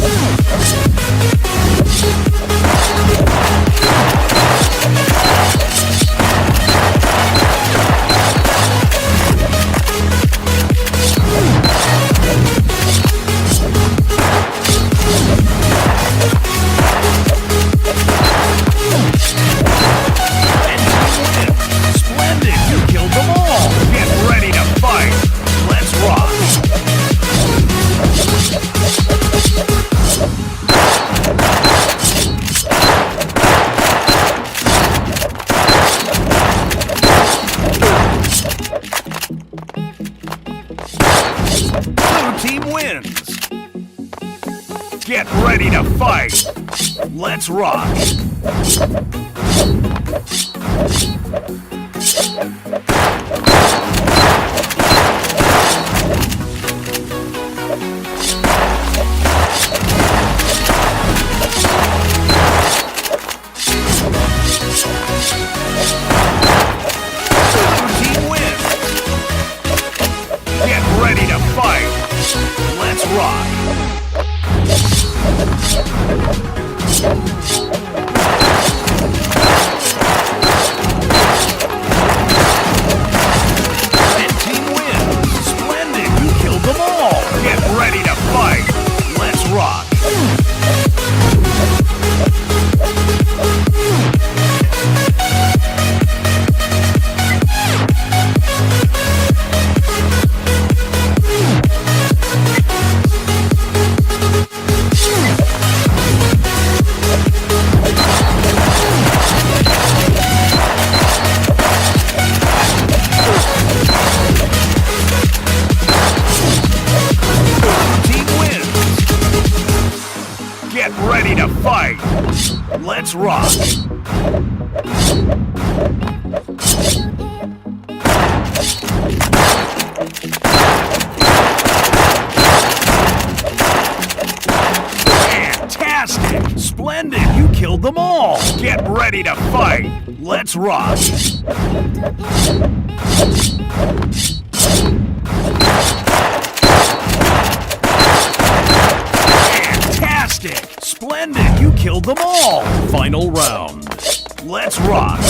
rock. And Blue team wins. Get ready to fight. Let's rock. you Get ready to fight. Let's rock. Fantastic! Splendid! You killed them all! Get ready to fight! Let's rock! Fantastic! Splendid! You killed them all! Final round. Let's rock!